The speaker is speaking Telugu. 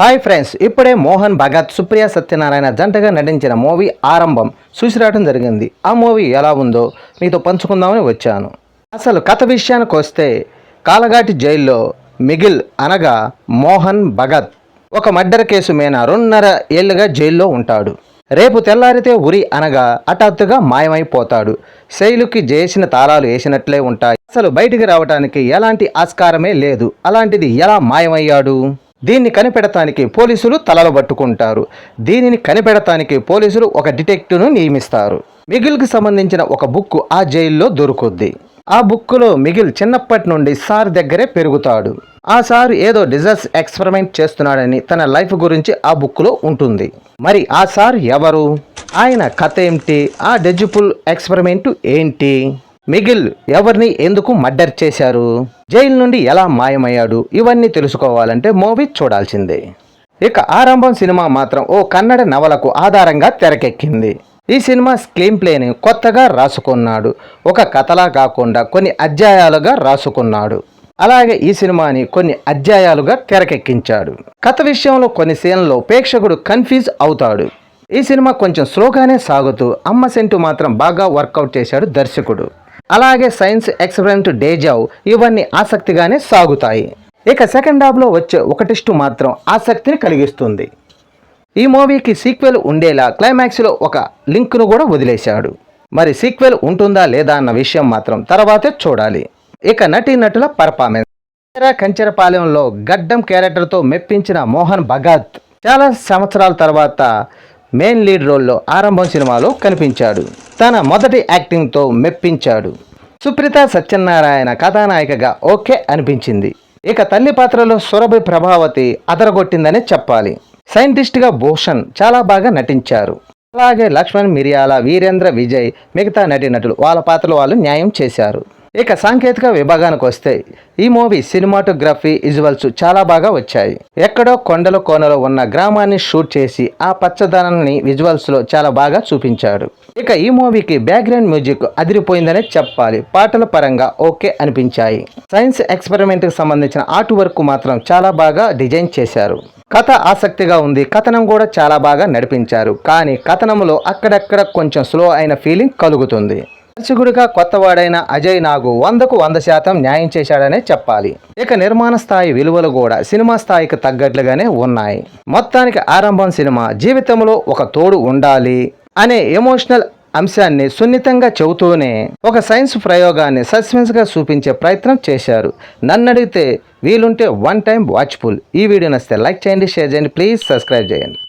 హాయ్ ఫ్రెండ్స్ ఇప్పుడే మోహన్ భగత్ సుప్రియ సత్యనారాయణ జంటగా నటించిన మూవీ ఆరంభం చూసి రావడం జరిగింది. ఆ మూవీ ఎలా ఉందో మీతో పంచుకుందామని వచ్చాను. అసలు కథ విషయానికి వస్తే కాలగాటి జైల్లో మిగిల్ అనగా మోహన్ భగత్. ఒక మర్డర్ కేసు మీద రెండున్నర ఏళ్ళుగా జైల్లో ఉంటాడు. రేపు తెల్లారితే ఉరి అనగా హఠాత్తుగా మాయమైపోతాడు. శైలుకి చేసిన తాళాలు వేసినట్లే ఉంటాయి. అసలు బయటికి రావడానికి ఎలాంటి ఆస్కారమే లేదు. అలాంటిది ఎలా మాయమయ్యాడు? దీన్ని కనిపెడటానికి పోలీసులు తలలు పట్టుకుంటారు. దీనిని కనిపెడటానికి పోలీసులు ఒక డిటెక్టివ్ను నియమిస్తారు. మిగిల్కి సంబంధించిన ఒక బుక్ ఆ జైల్లో దొరుకుద్ది. ఆ బుక్కులో మిగిల్ చిన్నప్పటి నుండి సార్ దగ్గరే పెరుగుతాడు. ఆ సార్ ఏదో డిజర్స్ ఎక్స్పెరిమెంట్ చేస్తున్నాడని తన లైఫ్ గురించి ఆ బుక్లో ఉంటుంది. మరి ఆ సార్ ఎవరు? ఆయన కథ ఏమిటి? ఆ డెజిపుల్ ఎక్స్పెరిమెంట్ ఏంటి? మిగిల్ ఎవరిని ఎందుకు మర్డర్ చేశారు? జైలు నుండి ఎలా మాయమయ్యాడు? ఇవన్నీ తెలుసుకోవాలంటే మూవీ చూడాల్సిందే. ఇక ఆరంభం సినిమా మాత్రం ఓ కన్నడ నవలకు ఆధారంగా తెరకెక్కింది. ఈ సినిమా స్క్రీన్ ప్లేని కొత్తగా రాసుకున్నాడు. ఒక కథలా కాకుండా కొన్ని అధ్యాయాలుగా రాసుకున్నాడు. అలాగే ఈ సినిమాని కొన్ని అధ్యాయాలుగా తెరకెక్కించాడు. కథ విషయంలో కొన్ని సీన్లో ప్రేక్షకుడు కన్ఫ్యూజ్ అవుతాడు. ఈ సినిమా కొంచెం స్లోగానే సాగుతూ అమ్మ సెంటు మాత్రం బాగా వర్కౌట్ చేశాడు దర్శకుడు. అలాగే సైన్స్ ఎక్స్పెరిమెంట్ డేజావ్ ఇవన్నీ ఆసక్తిగానే సాగుతాయి. ఇక సెకండ్ హాఫ్లో వచ్చే ఒకటిస్టు మాత్రం ఆసక్తిని కలిగిస్తుంది. ఈ మూవీకి సీక్వెల్ ఉండేలా క్లైమాక్స్లో ఒక లింక్ను కూడా వదిలేశాడు. మరి సీక్వెల్ ఉంటుందా లేదా అన్న విషయం మాత్రం తర్వాతే చూడాలి. ఇక నటీనటుల పర్ఫార్మెన్స్. కంచెరపాలెంలో గడ్డం క్యారెక్టర్తో మెప్పించిన మోహన్ భగత్ చాలా సంవత్సరాల తర్వాత మెయిన్ లీడ్ రోల్లో ఆరంభం సినిమాలో కనిపించాడు. తన మొదటి యాక్టింగ్తో మెప్పించాడు. సుప్రీత సత్యనారాయణ కథానాయికగా ఓకే అనిపించింది. ఇక తల్లి పాత్రలో సురభి ప్రభావతి అదరగొట్టిందనే చెప్పాలి. సైంటిస్ట్గా భూషణ్ చాలా బాగా నటించారు. అలాగే లక్ష్మణ్ మిరియాల వీరేంద్ర విజయ్ మిగతా నటీనటులు వాళ్ళ పాత్రలు వాళ్ళు న్యాయం చేశారు. ఇక సాంకేతిక విభాగానికి వస్తే ఈ మూవీ సినిమాటోగ్రఫీ విజువల్స్ చాలా బాగా వచ్చాయి. ఎక్కడో కొండల కోనలో ఉన్న గ్రామాన్ని షూట్ చేసి ఆ పచ్చదనాన్ని విజువల్స్లో చాలా బాగా చూపించాడు. ఇక ఈ మూవీకి బ్యాక్గ్రౌండ్ మ్యూజిక్ అదిరిపోయిందనే చెప్పాలి. పాటల పరంగా ఓకే అనిపించాయి. సైన్స్ ఎక్స్పెరిమెంట్కి సంబంధించిన ఆర్ట్ వర్క్ మాత్రం చాలా బాగా డిజైన్ చేశారు. కథ ఆసక్తిగా ఉంది. కథనం కూడా చాలా బాగా నడిపించారు. కానీ కథనంలో అక్కడక్కడ కొంచెం స్లో అయిన ఫీలింగ్ కలుగుతుంది. దర్శకుడిగా కొత్తవాడైన అజయ్ నాగు వందకు వంద శాతం న్యాయం చేశాడనే చెప్పాలి. ఇక నిర్మాణ స్థాయి విలువలు కూడా సినిమా స్థాయికి తగ్గట్లుగానే ఉన్నాయి. మొత్తానికి ఆరంభం సినిమా జీవితంలో ఒక తోడు ఉండాలి అనే ఎమోషనల్ అంశాన్ని సున్నితంగా చెబుతూనే ఒక సైన్స్ ప్రయోగాన్ని సస్పెన్స్గా చూపించే ప్రయత్నం చేశారు. నన్ను అడిగితే వీలుంటే వన్ టైం వాచ్ఫుల్. ఈ వీడియో నచ్చితే లైక్ చేయండి షేర్ చేయండి ప్లీజ్ సబ్స్క్రైబ్ చేయండి.